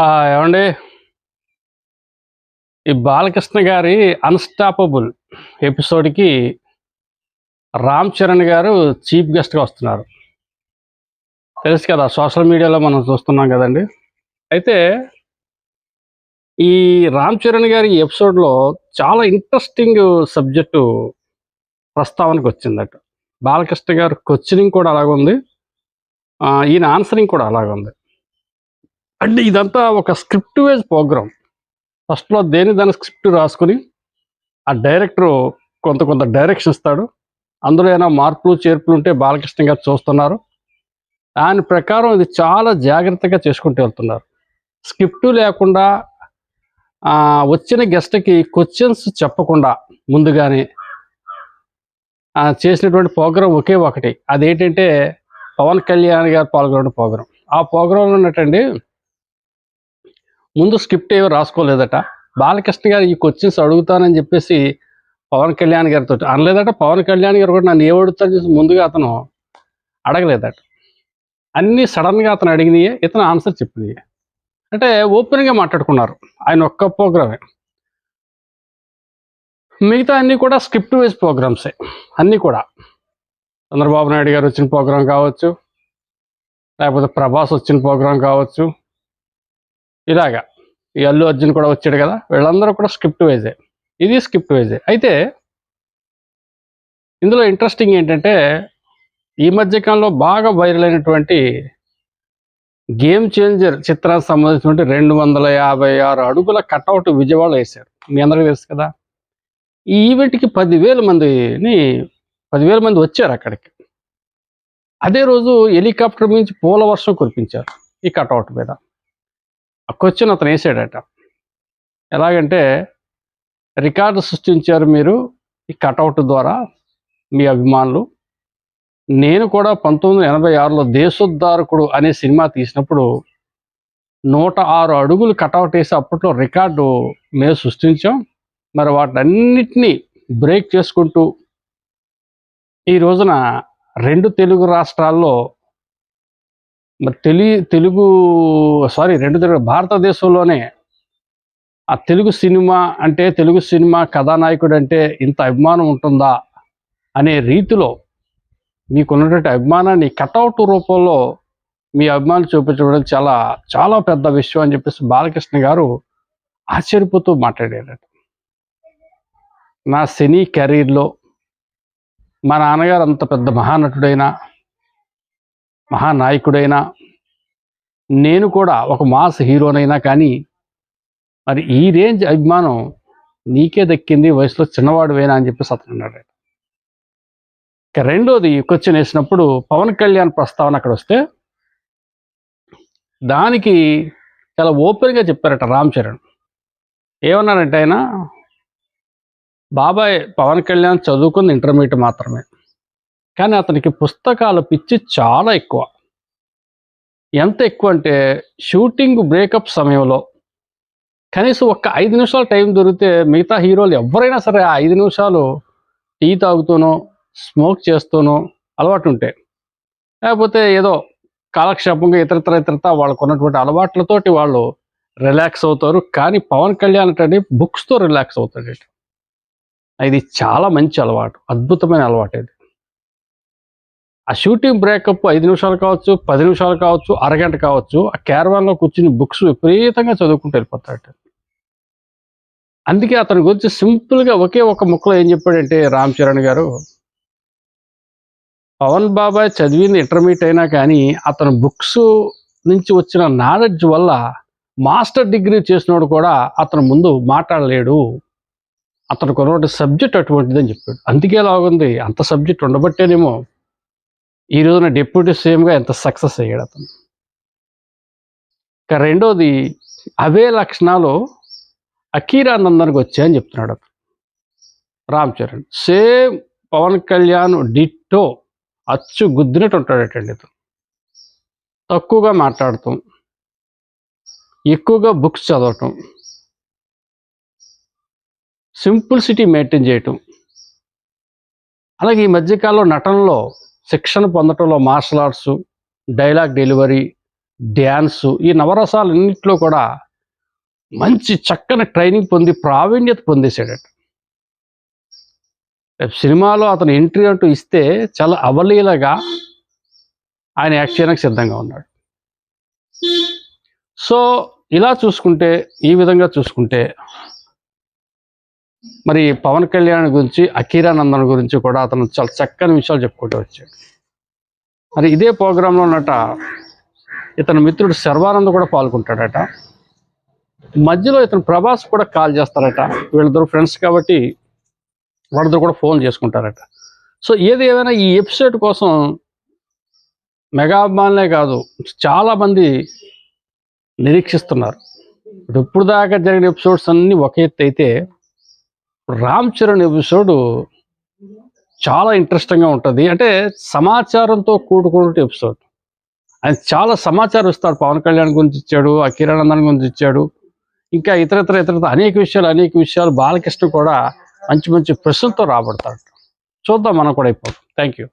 ఏమండి? ఈ బాలకృష్ణ గారి అన్స్టాపబుల్ ఎపిసోడ్కి రామ్ చరణ్ గారు చీఫ్ గెస్ట్గా వస్తున్నారు. తెలుసు కదా సోషల్ మీడియాలో మనం చూస్తున్నాం కదండి. అయితే ఈ రామ్ చరణ్ గారి ఎపిసోడ్లో చాలా ఇంట్రెస్టింగ్ సబ్జెక్టు ప్రస్తావనకు వచ్చిందట. బాలకృష్ణ గారు క్వశ్చనింగ్ కూడా అలాగుంది. ఈయన ఆన్సరింగ్ కూడా అలాగుంది. అంటే ఇదంతా ఒక స్క్రిప్ట్ వేజ్ ప్రోగ్రామ్. ఫస్ట్లో దేని దాని స్క్రిప్ట్ రాసుకుని ఆ డైరెక్టర్ కొంత కొంత డైరెక్షన్ ఇస్తాడు. అందులో ఏమైనా మార్పులు చేర్పులు ఉంటే బాలకృష్ణ గారు చూస్తున్నారు. దాని ప్రకారం ఇది చాలా జాగ్రత్తగా చేసుకుంటూ వెళ్తున్నారు. స్క్రిప్ట్ లేకుండా వచ్చిన గెస్ట్కి క్వశ్చన్స్ చెప్పకుండా ముందుగానే ఆ, చేసినటువంటి ప్రోగ్రాం ఒకే ఒకటి. అదేంటంటే పవన్ కళ్యాణ్ గారు పాల్గొన్న ప్రోగ్రాం. ఆ ప్రోగ్రాంలో ఉన్నట్టండి ముందు స్క్రిప్ట్ ఏమో రాసుకోలేదట. బాలకృష్ణ గారు ఈ క్వశ్చన్స్ అడుగుతానని చెప్పేసి పవన్ కళ్యాణ్ గారితో అనలేదట. పవన్ కళ్యాణ్ గారు కూడా నన్ను ఏ అడుగుతాను చూసి ముందుగా అతను అడగలేదట. అన్నీ సడన్గా అతను అడిగినాయే ఇతను ఆన్సర్ చెప్పింది అంటే ఓపెన్గా మాట్లాడుకున్నారు. ఆయన ఒక్క ప్రోగ్రామే మిగతా అన్నీ కూడా స్క్రిప్ట్ వైజ్ ప్రోగ్రామ్సే అన్నీ కూడా. చంద్రబాబు నాయుడు గారు వచ్చిన ప్రోగ్రాం కావచ్చు లేకపోతే ప్రభాస్ వచ్చిన ప్రోగ్రాం కావచ్చు ఇలాగా. ఈ అల్లు అర్జున్ కూడా వచ్చాడు కదా వీళ్ళందరూ కూడా స్క్రిప్ట్ వైజే ఇది స్క్రిప్ట్ వైజే అయితే ఇందులో ఇంట్రెస్టింగ్ ఏంటంటే ఈ మధ్యకాలంలో బాగా వైరల్ అయినటువంటి గేమ్ చేంజర్ చిత్రానికి సంబంధించినటువంటి రెండు వందల యాభై ఆరు అడుగుల కట్అవుట్ విజయవాడ వేశారు. మీ అందరికీ తెలుసు కదా. ఈ ఈవెంట్కి పదివేల మందిని పదివేల మంది వచ్చారు అక్కడికి. అదే రోజు హెలికాప్టర్ నుంచి పూల వర్షం కురిపించారు ఈ కట్అవుట్ మీద. ఆ క్వశ్చన్ అతను వేసాడట. ఎలాగంటే రికార్డు సృష్టించారు మీరు ఈ కటౌట్ ద్వారా మీ అభిమానులు. నేను కూడా పంతొమ్మిది వందల ఎనభై ఆరులో దేశోద్ధారకుడు అనే సినిమా తీసినప్పుడు నూట ఆరు అడుగులు కటౌట్ వేసి అప్పట్లో రికార్డు మేము సృష్టించాం. మరి వాటన్నిటినీ బ్రేక్ చేసుకుంటూ ఈ రోజున రెండు తెలుగు రాష్ట్రాల్లో మరి తెలి తెలుగు సారీ రెండు తెలుగు భారతదేశంలోనే ఆ తెలుగు సినిమా అంటే తెలుగు సినిమా కథానాయకుడు అంటే ఇంత అభిమానం ఉంటుందా అనే రీతిలో మీకున్నటువంటి అభిమానాన్ని కటౌట్ రూపంలో మీ అభిమానం చూపించడం చాలా చాలా పెద్ద విషయం అని చెప్పేసి బాలకృష్ణ గారు ఆశ్చర్యపోతూ మాట్లాడారట. నా సినీ కెరీర్లో మా నాన్నగారు అంత పెద్ద మహానటుడైనా మహానాయకుడైనా నేను కూడా ఒక మాస్ హీరోనైనా కానీ మరి ఈ రేంజ్ అభిమానం నీకే దక్కింది వయసులో చిన్నవాడువేనా అని చెప్పేసి అతను అన్నాడు ఇక రెండోది క్వశ్చన్ వేసినప్పుడు పవన్ కళ్యాణ్ ప్రస్తావన అక్కడ వస్తే దానికి చాలా ఓపెన్గా చెప్పారట రామ్ చరణ్. ఏమన్నారంటే ఆయన బాబాయ్ పవన్ కళ్యాణ్ చదువుకుంది ఇంటర్మీడియట్ మాత్రమే. కానీ అతనికి పుస్తకాల పిచ్చి చాలా ఎక్కువ. ఎంత ఎక్కువ అంటే షూటింగ్ బ్రేకప్ సమయంలో కనీసం ఒక్క ఐదు నిమిషాలు టైం దొరికితే మిగతా హీరోలు ఎవరైనా సరే ఆ ఐదు నిమిషాలు టీ తాగుతూనో స్మోక్ చేస్తూనో అలవాటు ఉంటే. లేకపోతే ఏదో కాలక్షేపంగా ఇతరతర ఇతరత వాళ్ళకు ఉన్నటువంటి అలవాట్లతోటి వాళ్ళు రిలాక్స్ అవుతారు. కానీ పవన్ కళ్యాణ్ అంటే బుక్స్తో రిలాక్స్ అవుతాడు ఇది చాలా మంచి అలవాటు అద్భుతమైన అలవాటు ఇది ఆ షూటింగ్ బ్రేకప్ ఐదు నిమిషాలు కావచ్చు పది నిమిషాలు కావచ్చు అరగంట కావచ్చు ఆ క్యారవాన్లో కూర్చుని బుక్స్ విపరీతంగా చదువుకుంటూ వెళ్ళిపోతాడు అందుకే అతని గురించి సింపుల్గా ఒకే ఒక ముక్కలో ఏం చెప్పాడంటే రామ్ చరణ్ గారు పవన్ బాబాయ్ చదివింది ఇంటర్మీడియట్ అయినా కానీ అతను బుక్స్ నుంచి వచ్చిన నాలెడ్జ్ వల్ల మాస్టర్ డిగ్రీ చేసినోడు కూడా అతను ముందు మాట్లాడలేడు. అతను కొన్నటువంటి సబ్జెక్ట్ అటువంటిది అని చెప్పాడు. అందుకే లాగుంది అంత సబ్జెక్ట్ ఉండబట్టేనేమో ఈ రోజున డిప్యూటీ సీఎంగా ఎంత సక్సెస్ అయ్యాడు అతను? ఇక రెండోది అవే లక్షణాలు అఖీరానందానికి వచ్చాయని చెప్తున్నాడు అతను. రామ్ చరణ్. సేమ్ పవన్ కళ్యాణ్ డిట్టో అచ్చు గుద్దినట్టు ఉంటాడటండి ఇతను తక్కువగా మాట్లాడటం ఎక్కువగా బుక్స్ చదవటం సింపుల్ సిటీ మెయింటైన్ చేయటం. అలాగే ఈ మధ్యకాలంలో నటనలో శిక్షణ పొందటంలో martial arts dialogue delivery dance ఈ నవరసాలన్నింటిలో కూడా మంచి చక్కని ట్రైనింగ్ పొంది ప్రావీణ్యత పొందేశాడట. సినిమాలో అతను ఎంట్రీ అంటూ ఇస్తే చాలా అవలీలగా ఆయన యాక్ట్ చేయడానికి సిద్ధంగా ఉన్నాడు. సో ఇలా చూసుకుంటే ఈ విధంగా చూసుకుంటే మరి పవన్ కళ్యాణ్ గురించి అకీరానందన్ గురించి కూడా అతను చాలా చక్కని విషయాలు చెప్పుకుంటూ వచ్చాడు. మరి ఇదే ప్రోగ్రాంలో ఉన్నట ఇతని మిత్రుడు శర్వానంద్ కూడా పాల్గొంటాడట. మధ్యలో ఇతను ప్రభాస్ కూడా కాల్ చేస్తారట. వీళ్ళిద్దరు ఫ్రెండ్స్ కాబట్టి వాళ్ళిద్దరు కూడా ఫోన్ చేసుకుంటారట. సో ఏది ఏమైనా ఈ ఎపిసోడ్ కోసం మెగా అభిమానులే కాదు చాలా మంది నిరీక్షిస్తున్నారు. ఇప్పుడు ఇప్పుడు దాకా జరిగిన ఎపిసోడ్స్ అన్నీ ఒక ఎత్తు అయితే రామ్ చరణ్ ఎపిసోడ్ చాలా ఇంట్రెస్టింగ్గా ఉంటుంది. అంటే సమాచారంతో కూడుకున్న ఎపిసోడ్. ఆయన చాలా సమాచారం ఇస్తాడు. పవన్ కళ్యాణ్ గురించి ఇచ్చాడు అకిరానందన్ గురించి ఇచ్చాడు. ఇంకా ఇతర ఇతర ఇతర అనేక విషయాలు అనేక విషయాలు బాలకృష్ణ కూడా మంచి మంచి ప్రశ్నలతో రాబడతాడు. చూద్దాం మనం కూడా అయిపోతాం థ్యాంక్ యూ